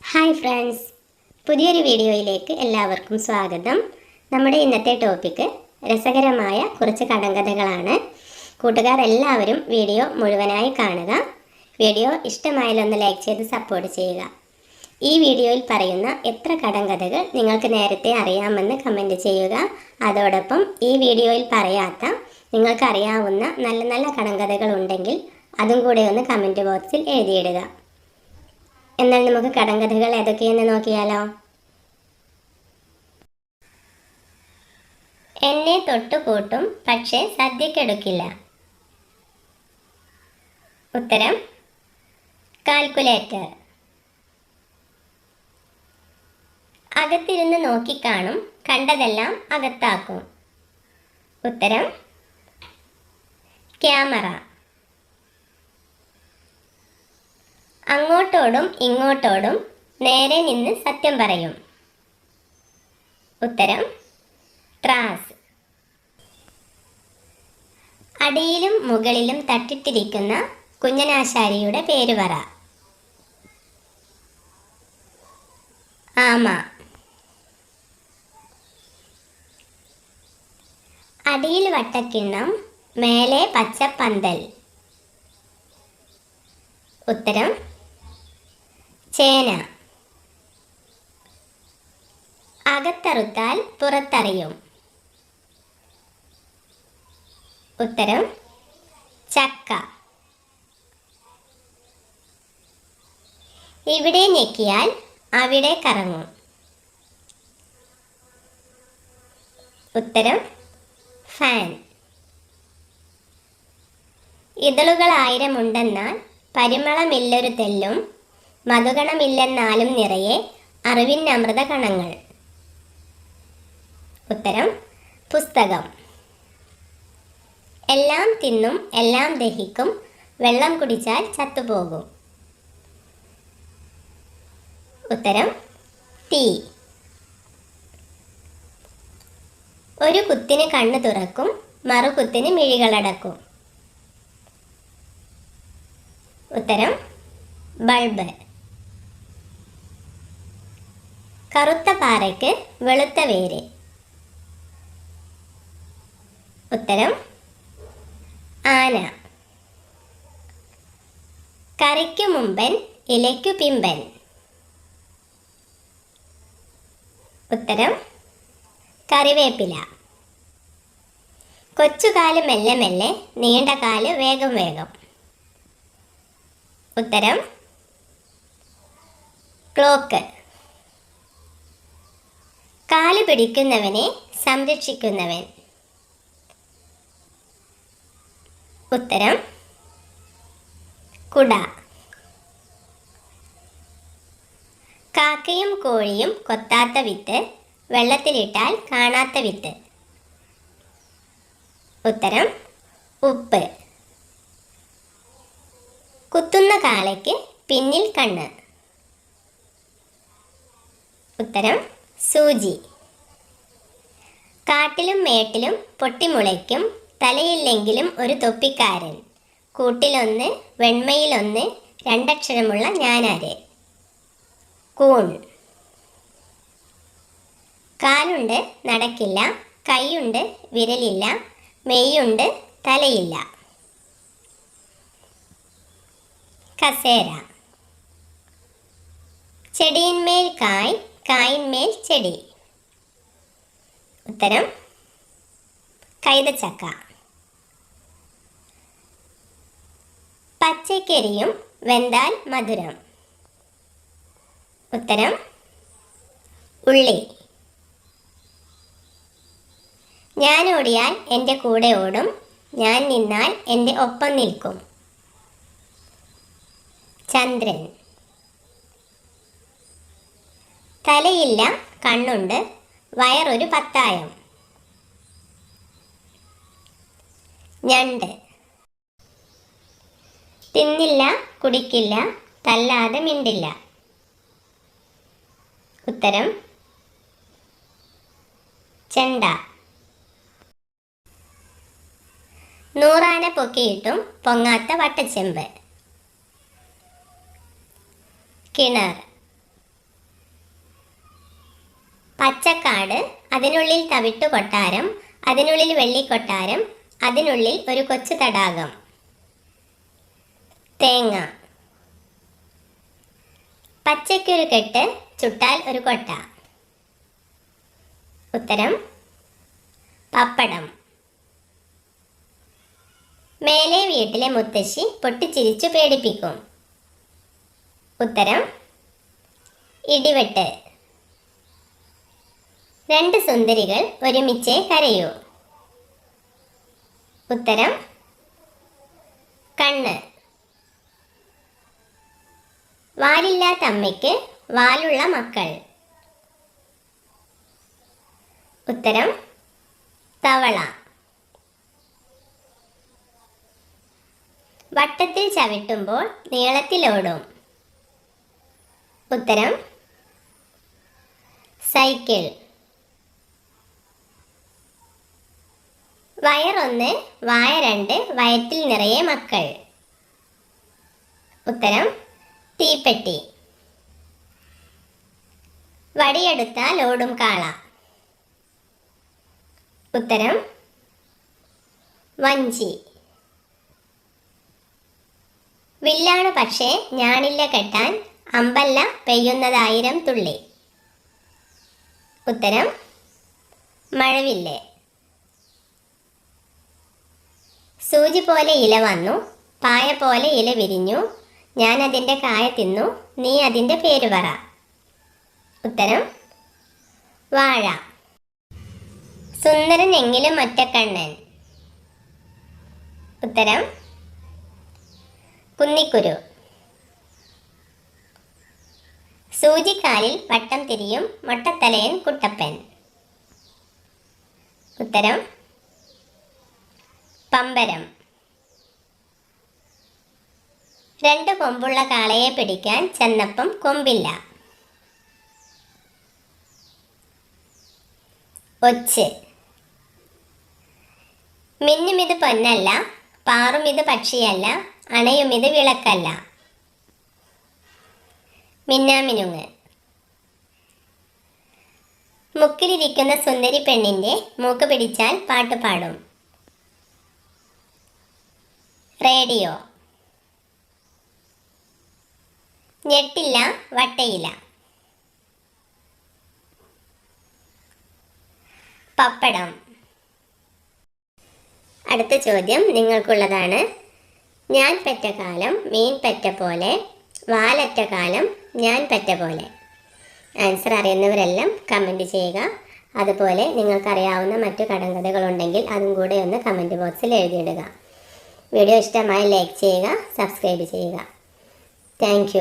Hi friends. പുതിയൊരു വീഡിയോയിലേക്ക് എല്ലാവർക്കും സ്വാഗതം. നമ്മുടെ ഇന്നത്തെ ടോപ്പിക്ക് രസകരമായ കുറച്ച് കടങ്കഥകളാണ്. കൂട്ടുകാർ എല്ലാവരും വീഡിയോ മുഴുവനായി കാണുക. വീഡിയോ ഇഷ്ടമായാലൊന്ന് ലൈക്ക് ചെയ്ത് സപ്പോർട്ട് ചെയ്യുക. ഈ വീഡിയോയിൽ പറയുന്ന എത്ര കടങ്കഥകൾ നിങ്ങൾക്ക് നേരത്തെ അറിയാമെന്ന് കമന്റ് ചെയ്യുക. അതോടൊപ്പം ഈ വീഡിയോയിൽ പറയാത്ത നിങ്ങൾക്കറിയാവുന്ന നല്ല നല്ല കടങ്കഥകൾ ഉണ്ടെങ്കിൽ അതും കൂടെ ഒന്ന് കമന്റ് ബോക്സിൽ എഴുതിയിടുക. എന്നാൽ നമുക്ക് കടങ്കഥകൾ ഏതൊക്കെയെന്ന് നോക്കിയാലോ? എന്നെ തൊട്ടുകൂട്ടും പക്ഷേ സദ്യക്കെടുക്കില്ല. ഉത്തരം കാൽക്കുലേറ്റർ. അകത്തിരുന്ന് നോക്കിക്കാണും കണ്ടതെല്ലാം അകത്താക്കും. ഉത്തരം ക്യാമറ. അങ്ങോട്ടോടും ഇങ്ങോട്ടോടും നേരെ നിന്ന് സത്യം പറയും. ഉത്തരം ട്രാസ്. അടിയിലും മുകളിലും തട്ടിട്ടിരിക്കുന്ന കുഞ്ഞനാശാരിയുടെ പേര് പറ. ആമ. അടിയിൽ വട്ടക്കിണ്ണം മേലെ പച്ചപ്പന്തൽ. ഉത്തരം ചേന. അകത്തറുത്താൽ പുറത്തറിയും. ഉത്തരം ചക്ക. ഇവിടെ ഞെക്കിയാൽ അവിടെ കറങ്ങും. ഉത്തരം ഫാൻ. ഇതളുകൾ ആയിരമുണ്ടെന്നാൽ പരിമളമില്ലൊരു തെല്ലും മധുഗണമില്ലെന്നാലും നിറയെ അറിവിന്നമൃത കണങ്ങൾ ഉത്തരം പുസ്തകം. എല്ലാം തിന്നും എല്ലാം ദഹിക്കും വെള്ളം കുടിച്ചാൽ ചത്തുപോകും. ഉത്തരം തീ. ഒരു കുത്തിന് കണ്ണു തുറക്കും മറു മറുകുത്തിന് മിഴികളടക്കും. ഉത്തരം ബൾബ്. കറുത്ത പാറയ്ക്ക് വെളുത്ത വേര്. ഉത്തരം ആന. കറിക്കു മുമ്പൻ ഇലയ്ക്കു പിമ്പൻ. ഉത്തരം കറിവേപ്പില കൊച്ചുകാൽ മെല്ലെ മെല്ലെ നീണ്ട കാൽ വേഗം വേഗം. ഉത്തരം ക്ലോക്ക്. കാൽ പിടിക്കുന്നവനെ സംരക്ഷിക്കുന്നവൻ. ഉത്തരം കുട. കാക്കയും കോഴിയും കൊത്താത്ത വിത്ത് വെള്ളത്തിലിട്ടാൽ കാണാത്ത വിത്ത്. ഉത്തരം ഉപ്പ്. കുത്തുന്ന കാളയ്ക്ക് പിന്നിൽ കണ്ണ്. ഉത്തരം സൂചി. കാട്ടിലും മേട്ടിലും പൊട്ടിമുളയ്ക്കും തലയില്ലെങ്കിലും ഒരു തൊപ്പിക്കാരൻ. കൂട്ടിലൊന്ന് വെണ്മയിലൊന്ന് രണ്ടക്ഷരമുള്ള ഞാനാര്? കൂൺ. കാലുണ്ട് നടക്കില്ല. കൈയുണ്ട് വിരലില്ല. മെയ്യുണ്ട് തലയില്ല. കസേര. ചെടിയിന്മേൽ കായ് കായിന്മേൽ ചെടി. ഉത്തരം കൈതച്ചക്ക. പച്ചക്കരിയും വെന്താൽ മധുരം. ഉത്തരം ഉള്ളി. ഞാൻ ഓടിയാൽ എന്റെ കൂടെ ഓടും ഞാൻ നിന്നാൽ എന്റെ ഒപ്പം നിൽക്കും. ചന്ദ്രൻ. തലയില്ല കണ്ണുണ്ട് വയറൊരു പത്തായം. ഞണ്ട്. തിന്നില്ല കുടിക്കില്ല തല്ലാതെ മിണ്ടില്ല. ഉത്തരം ചെണ്ട. നൂറാന പൊക്കിയിട്ടും പൊങ്ങാത്ത വട്ടച്ചെമ്പ്. കിണർ. പച്ചക്കാട് അതിനുള്ളിൽ തവിട്ടു കൊട്ടാരം അതിനുള്ളിൽ വെള്ളിക്കൊട്ടാരം അതിനുള്ളിൽ ഒരു കൊച്ചു തടാകം. തേങ്ങ. പച്ചയ്ക്കൊരു കെട്ട് ചുട്ടാൽ ഒരു കൊട്ട. ഉത്തരം പപ്പടം. മേലെ വീട്ടിലെ മുത്തശ്ശി പൊട്ടിച്ചിരിച്ചു പേടിപ്പിക്കും. ഉത്തരം ഇടിവെട്ട്. രണ്ട് സുന്ദരികൾ ഒരുമിച്ച് കരയൂ. ഉത്തരം കണ്ണ്. വാലില്ലാത്ത അമ്മയ്ക്ക് വാലുള്ള മക്കൾ. ഉത്തരം തവള. വട്ടത്തിൽ ചവിട്ടുമ്പോൾ നീളത്തിലോടും ഉത്തരം സൈക്കിൾ. വയറൊന്ന് വായ രണ്ട് വയറ്റിൽ നിറയെ മക്കൾ. ഉത്തരം തീപ്പെട്ടി. വടിയെടുത്താൽ ഓടും കാള. ഉത്തരം വഞ്ചി. വില്ലാണ് പക്ഷേ ഞാനില്ല കെട്ടാൻ അമ്പല്ല പെയ്യുന്നതായിരം തുള്ളി. ഉത്തരം മഴവില്ല്. സൂചി പോലെ ഇല വന്നു പായ പോലെ ഇല വിരിഞ്ഞു. ഞാൻ അതിന്റെ കായ തിന്നു നീ അതിന്റെ പേര് പറ. ഉത്തരം വാഴ. സുന്ദരൻ എങ്കിലും ഒറ്റക്കണ്ണൻ. ഉത്തരം കുന്നിക്കുരു. സൂചിക്കാലിൽ വട്ടം തിരിയും മൊട്ടത്തലയൻ കുട്ടപ്പൻ. ഉത്തരം പമ്പരം. രണ്ട് കൊമ്പുള്ള കാളയെ പിടിക്കാൻ ചെന്നപ്പം കൊമ്പില്ല. ഒച്ച്. മിന്നുമിത് പൊന്നല്ല പാറുമിത് പക്ഷിയല്ല അണയുമിത് വിളക്കല്ല. മിന്നാമിനുങ്ങ്. മുക്കിലിരിക്കുന്ന സുന്ദരി പെണ്ണിന്റെ മൂക്ക് പിടിച്ചാൽ പാട്ട് പാടും. റേഡിയോ. ഞെട്ടില്ല വട്ടയില്ല. പപ്പടം. അടുത്ത ചോദ്യം നിങ്ങൾക്കുള്ളതാണ്. ഞാൻ പെറ്റ കാലം മീൻ പെറ്റ പോലെ വാലറ്റ കാലം ഞാൻ പെറ്റ പോലെ. ആൻസർ അറിയുന്നവരെല്ലാം കമന്റ് ചെയ്യുക. അതുപോലെ നിങ്ങൾക്കറിയാവുന്ന മറ്റു കടങ്കഥകളുണ്ടെങ്കിൽ അതും കൂടെ ഒന്ന് കമന്റ് ബോക്സിൽ എഴുതിയിടുക. വീഡിയോ ഇഷ്ടമായി ലൈക്ക് ചെയ്യുക സബ്സ്ക്രൈബ് ചെയ്യുക. താങ്ക്